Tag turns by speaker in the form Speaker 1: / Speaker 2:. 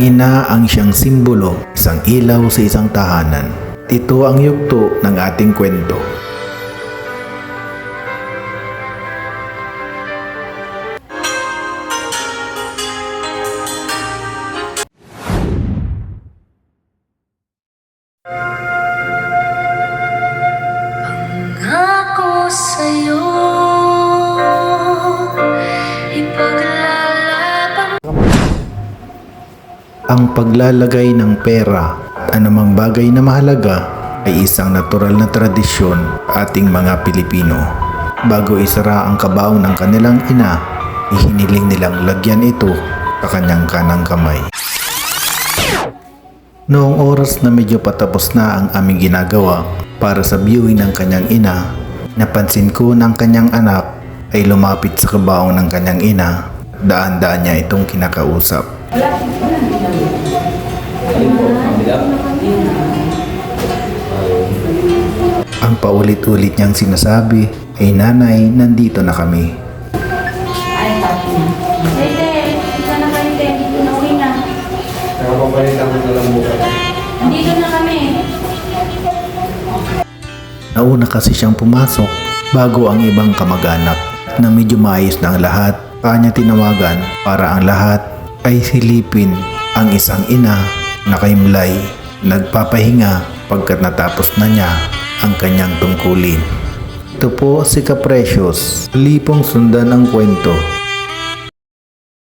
Speaker 1: Ina ang siyang simbolo, isang ilaw sa isang tahanan. Ito ang yugto ng ating kwento.
Speaker 2: Ako sa'yo
Speaker 1: Ang paglalagay ng pera at anumang bagay na mahalaga ay isang natural na tradisyon ating mga Pilipino. Bago isara ang kabaw ng kanilang ina, ihiniling nilang lagyan ito sa kanyang kanang kamay. Noong oras na medyo patapos na ang aming ginagawa para sa viewing ng kanyang ina, napansin ko ng kanyang anak ay lumapit sa kabaong ng kanyang ina. Daan-daan niya itong kinakausap. Ang paulit-ulit niyang sinasabi ay nanay nandito na kami.
Speaker 3: Tete, ikaw na kayo, Tete. Dito na uwi na.
Speaker 4: Nakapapalitan ko na lang bukas.
Speaker 3: Nandito na kami.
Speaker 1: Nauna kasi siyang pumasok bago ang ibang kamag-anak na medyo maayos na ang lahat. Kanya tinawagan para ang lahat ay silipin ang isang ina na kay Mlay nagpapahinga pagkat natapos na niya ang kanyang tungkulin. Ito po si Caprecious. Lipong sundan ang kwento